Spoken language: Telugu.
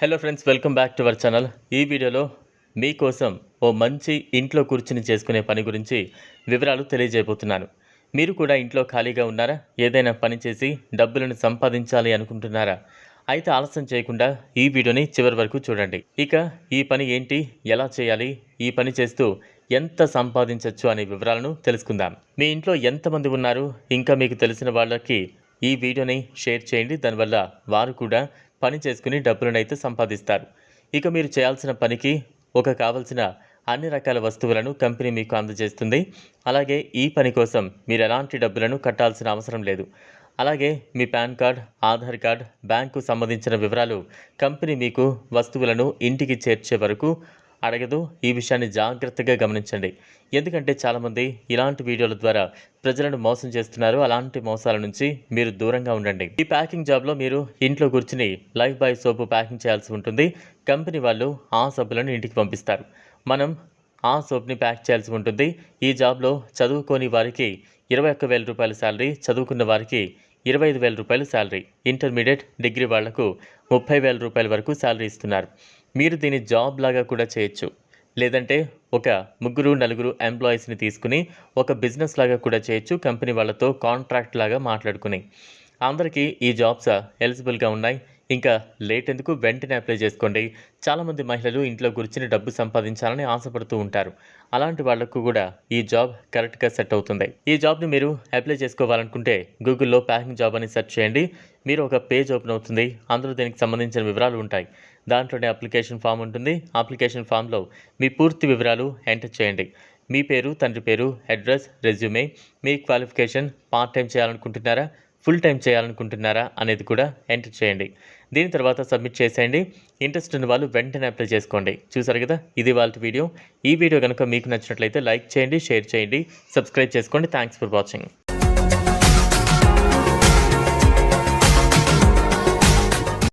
Hello friends welcome back to our channel ఈ వీడియోలో మీకోసం ఓ మంచి ఇంట్లో కూర్చుని చేసుకునే పని గురించి వివరాలు తెలియజేయబోతున్నాను. మీరు కూడా ఇంట్లో ఖాళీగా ఉన్నారా? ఏదైనా పని చేసి డబ్బులను సంపాదించాలి అనుకుంటున్నారా? అయితే ఆలస్యం చేయకుండా ఈ వీడియోని చివరి వరకు చూడండి. ఇక ఈ పని ఏంటి? ఎలా చేయాలి? ఈ పని చేస్తూ ఎంత సంపాదించవచ్చు అనే వివరాలను తెలుసుకుందాం. మీ ఇంట్లో ఎంతమంది ఉన్నారు? ఇంకా మీకు తెలిసిన వాళ్ళకి ఈ వీడియోని షేర్ చేయండి. దానివల్ల వారు కూడా పని చేసుకుని డబ్బులనైతే సంపాదిస్తారు. ఇక మీరు చేయాల్సిన పనికి ఒక కావలసిన అన్ని రకాల వస్తువులను కంపెనీ మీకు అందజేస్తుంది. అలాగే ఈ పని కోసం మీరు ఎలాంటి డబ్బులను కట్టాల్సిన అవసరం లేదు. అలాగే మీ pan card Aadhaar card bank సంబంధించిన వివరాలు కంపెనీ మీకు వస్తువులను ఇంటికి చేర్చే వరకు అడగదు. ఈ విషయాన్ని జాగ్రత్తగా గమనించండి. ఎందుకంటే చాలామంది ఇలాంటి వీడియోల ద్వారా ప్రజలను మోసం చేస్తున్నారు. అలాంటి మోసాల నుంచి మీరు దూరంగా ఉండండి. ఈ ప్యాకింగ్ జాబ్లో మీరు ఇంట్లో కూర్చుని లైఫ్ బాయ్ సోపు ప్యాకింగ్ చేయాల్సి ఉంటుంది. కంపెనీ వాళ్ళు ఆ సబ్బులను ఇంటికి పంపిస్తారు. మనం ఆ సోప్ని ప్యాక్ చేయాల్సి ఉంటుంది. ఈ జాబ్లో చదువుకోని వారికి ఇరవై ఒక్క వేల రూపాయల శాలరీ చదువుకున్న వారికి ఇరవై ఐదు వేల రూపాయల శాలరీ. ఇంటర్మీడియట్ డిగ్రీ వాళ్ళకు ముప్పై వేల రూపాయల వరకు శాలరీ ఇస్తున్నారు. మీరు దీన్ని జాబ్ లాగా కూడా చేయొచ్చు. లేదంటే ఒక ముగ్గురు నలుగురు ఎంప్లాయీస్ని తీసుకుని ఒక బిజినెస్ లాగా కూడా చేయొచ్చు కంపెనీ వాళ్ళతో కాంట్రాక్ట్ లాగా మాట్లాడుకుని. అందరికీ ఈ జాబ్స్ ఎలిజిబుల్గా ఉన్నాయి. ఇంకా లేట్ ఎందుకు? వెంటనే అప్లై చేసుకోండి. చాలామంది మహిళలు ఇంట్లో కూర్చుని డబ్బు సంపాదించాలని ఆశపడుతూ ఉంటారు. అలాంటి వాళ్ళకు కూడా ఈ జాబ్ కరెక్ట్గా సెట్ అవుతుంది. ఈ జాబ్ని మీరు అప్లై చేసుకోవాలనుకుంటే గూగుల్లో ప్యాకింగ్ జాబ్ అని సెర్చ్ చేయండి. మీరు ఒక పేజ్ ఓపెన్ అవుతుంది. అందులో దీనికి సంబంధించిన వివరాలు ఉంటాయి. దాంట్లోనే అప్లికేషన్ ఫామ్ ఉంటుంది. అప్లికేషన్ ఫామ్లో మీ పూర్తి వివరాలు ఎంటర్ చేయండి. మీ పేరు తండ్రి పేరు అడ్రస్ రెజ్యూమే మీ క్వాలిఫికేషన్ పార్ట్ టైం చేయాలనుకుంటున్నారా ఫుల్ టైం చేయాలనుకుంటున్నారా అనేది కూడా ఎంటర్ చేయండి. దీని తర్వాత సబ్మిట్ చేసేయండి. ఇంట్రెస్ట్ ఉన్న వాళ్ళు వెంటనే అప్లై చేసుకోండి. చూసారు కదా? ఇది వాళ్ళ వీడియో. ఈ వీడియో కనుక మీకు నచ్చినట్లయితే లైక్ చేయండి షేర్ చేయండి సబ్స్క్రైబ్ చేసుకోండి. Thanks for watching.